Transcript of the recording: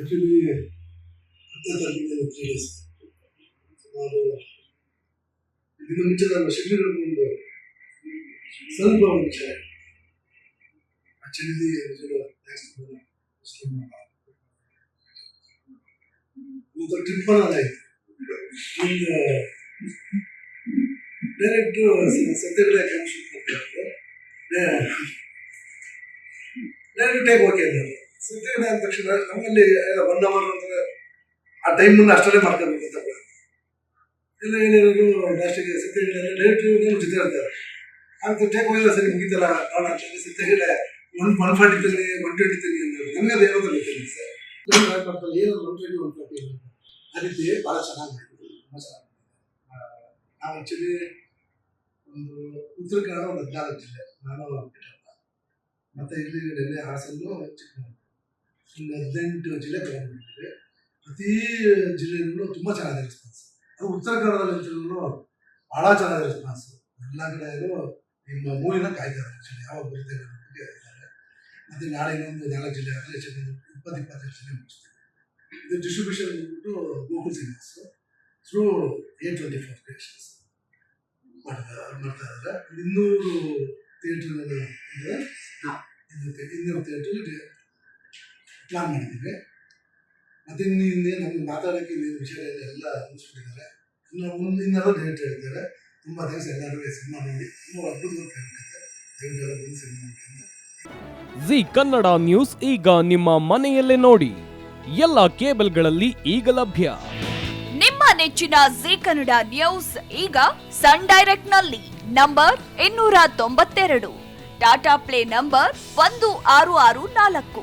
Actually ಹತ್ತನೇ ತಾರೀಕಿಗೆ three ಸುಮಾರು ಇದಕ್ಕಿಂತ ಮುಂಚೆ ನಾನು ಶಿಬಿರದಲ್ಲಿ ಒಂದು ಸ್ವಲ್ಪ ಒಂದು ವಿಷಯ ಆ್ಯಕ್ಚುಲಿ ಒಂದು ಟ್ರಿಪ್ ಆಯ್ತು. ಒಂದು ಡೈರೆಕ್ಟ್ ಸದ್ಯಗಳೇ ಡೈರೆಕ್ಟ್ ಟೈಪ್ ಓಕೆ ಅಂತ ಸದ್ಯಗಳೇ ಅಂದ ತಕ್ಷಣ ನಮ್ಮಲ್ಲಿ ಒನ್ ಅವರ್ ಅಂದ್ರೆ ಆ ಟೈಮನ್ನು ಅಷ್ಟರಲ್ಲೇ ಮಾಡ್ಕೊಂಡು ಅಂತ ಎಲ್ಲ ಏನೇನಾದ್ರು ಲಾಸ್ಟಿಗೆ ಸದ್ಯಗಳೆಲ್ಲ ಡೈರೆಕ್ಟ್ ನಮ್ಮ ಜೊತೆ ಇರ್ತಾರೆ. ಅಂತ ಟೇಕ್ ಹೋಗಿಲ್ಲ ಸರಿ ಮುಗಿತಲ್ಲ ಕಾರಣ ಅಂತಂದ್ರೆ ಸದ್ಯಗಳೇ ಒನ್ ಒನ್ ಫಾರ್ಟಿ ತಿನ್ನಿ ಒನ್ ಟ್ವೆಂಟಿ ತಿನ್ನಿ ಅದು ಏನೋ ಸರ್. ಆ ರೀತಿ ಭಾಳ ಚೆನ್ನಾಗಿದೆ. ತುಂಬ ಚೆನ್ನಾಗಿ ನಾವು ಆ್ಯಕ್ಚುಲಿ ಒಂದು ಉತ್ತರ ಕನ್ನಡ ಒಂದು ಹದಿನಾಲ್ಕು ಜಿಲ್ಲೆ, ನಾನು ಬಿಟ್ಟಪ್ಪ. ಮತ್ತು ಇಲ್ಲಿ ಡೆಲ್ಲಿ ಹಾಸನ್ನು ಚಿಕ್ಕಮಗಳೂರು. ಇನ್ನು ಹದಿನೆಂಟು ಜಿಲ್ಲೆ ತಗೊಂಡ್ಬಿಟ್ಟಿದ್ವಿ ಪ್ರತಿ ಜಿಲ್ಲೆಯಲ್ಲೂ ತುಂಬ ಚೆನ್ನಾಗಿದೆ ರೆಸ್ಪಾನ್ಸ್ ಅದು ಉತ್ತರ ಕನ್ನಡದಲ್ಲಿ ಅಂತಲೂ ಭಾಳ ಚೆನ್ನಾಗಿದೆ ರೆಸ್ಪಾನ್ಸ್ ಎಲ್ಲ ಕಡೆಯಲ್ಲೂ ನಿಮ್ಮ ಮೂವಿನ ಕಾಯ್ತಾರೆ ಆ್ಯಕ್ಚುಲಿ ಯಾವಾಗ ಬರುತ್ತೆ ಬಗ್ಗೆ ಇದ್ದಾರೆ. ಮತ್ತು ನಾಳೆ ಇನ್ನೊಂದು ನಾಲ್ಕು ಜಿಲ್ಲೆ ಆಗಲಿ ಹೆಚ್ಚು ಇಪ್ಪತ್ತು ಇಪ್ಪತ್ತೈದು ಜಿಲ್ಲೆ ಮುಗಿಸ್ತೀವಿ ಇದು ಡಿಸ್ಟ್ರಿಬ್ಯೂಷನ್ ಬಂದ್ಬಿಟ್ಟು Gokul cinemas through A twenty four creations ಮಾಡ್ತಾ ಮಾಡ್ತಾ ಇದ್ದಾರೆ. ಇನ್ನೂರು ಥಿಯೇಟ್ರ್ ಅಂದರೆ ಇನ್ನೂರು ಇನ್ನೂರು ಪ್ಲಾನ್ ಮಾಡಿದ್ದೀವಿ. ಮತ್ತು ಇನ್ನು ಹಿಂದೆ ನಮ್ಗೆ ಮಾತಾಡೋಕ್ಕೆ ಇಲ್ಲಿ ವಿಷಯ ಎಲ್ಲ ಮುಗಿಸ್ಬಿಟ್ಟಿದ್ದಾರೆ. ಇನ್ನು ಮುಂದೆ ಇನ್ನೆಲ್ಲ ಡೇಟ್ ಹೇಳಿದ್ದಾರೆ. ತುಂಬ ಥ್ಯಾಂಕ್ಸ್ ಎಲ್ಲರೂ ಸಿನಿಮಾ ನೋಡಿ ತುಂಬ ಅದ್ಭುತ ಕಾಣ್ತಿದೆ ದಯವಿಟ್ಟು ಎಲ್ಲ ಬಂದು ಸಿನಿಮಾ ನೋಡಿ ಅಂತ ಜಿ ಕನ್ನಡ ನ್ಯೂಸ್ ಈಗ ನಿಮ್ಮ ಮನೆಯಲ್ಲೇ ನೋಡಿ. ಎಲ್ಲ ಕೇಬಲ್ಗಳಲ್ಲಿ ಈಗ ಲಭ್ಯ. ನಿಮ್ಮ ನೆಚ್ಚಿನ ಜಿ ಕನ್ನಡ ನ್ಯೂಸ್ ಈಗ ಸನ್ ಡೈರೆಕ್ಟ್ನಲ್ಲಿ ನಂಬರ್ ಇನ್ನೂರ ತೊಂಬತ್ತೆರಡು. ಟಾಟಾ ಪ್ಲೇ ನಂಬರ್ ಒಂದು ಆರು ಆರು ನಾಲ್ಕು.